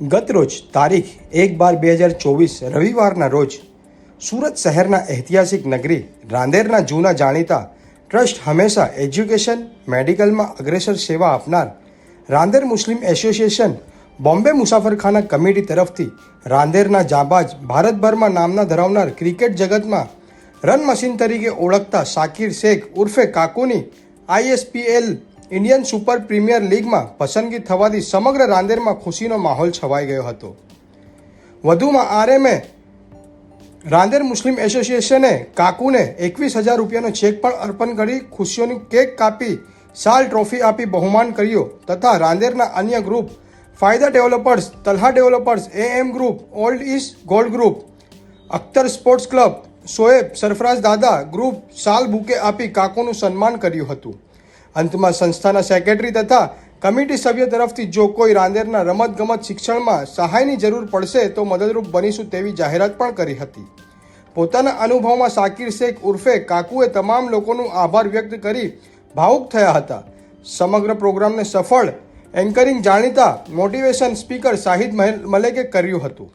ગતરોજ તારીખ એક બાર બે હજાર ચોવીસ રવિવારના રોજ સુરત શહેરના ઐતિહાસિક નગરી રાંદેરના જૂના જાણીતા ટ્રસ્ટ હંમેશા એજ્યુકેશન, મેડિકલમાં અગ્રેસર સેવા આપનાર Rander Muslim association Bombay Musafirkhana committee તરફથી રાંદેરના જાંબાજ ભારતભરમાં નામના ધરાવનાર ક્રિકેટ જગતમાં રન મશીન તરીકે ઓળખતા શાકિર શેખ ઉર્ફે કાકુની આઈએસપીએલ ઇન્ડિયન સુપર પ્રીમિયર લીગમાં પસંદગી થવાથી સમગ્ર રાંદેરમાં ખુશીનો માહોલ છવાઈ ગયો હતો. વધુમાં આરએમએ રાંદેર મુસ્લિમ એસોસિએશને કાકુને એકવીસ હજાર રૂપિયાનો ચેક પણ અર્પણ કરી ખુશીઓની કેક કાપી શાલ ટ્રોફી આપી બહુમાન કર્યો તથા રાંદેરના અન્ય group Faida developers, Talha developers, AM group, old east gold group, Akhtar sports club, Shoaib Sarfaraz Dada group શાલ બુકે આપી કાકુનું સન્માન કર્યું હતું. અંતમાં સંસ્થાના સેક્રેટરી તથા કમિટી સભ્ય તરફથી જો કોઈ રાંદેરના રમતગમત શિક્ષણમાં સહાયની જરૂર પડશે તો મદદરૂપ બનીશું તેવી જાહેરાત પણ કરી હતી. પોતાના અનુભવમાં સાકિર શેખ ઉર્ફે કાકુએ તમામ લોકોનું આભાર વ્યક્ત કરી ભાવુક થયા હતા. સમગ્ર પ્રોગ્રામને સફળ, એન્કરિંગ જાણીતા, મોટિવેશન સ્પીકર શાહિદ મલેકે કર્યું હતું.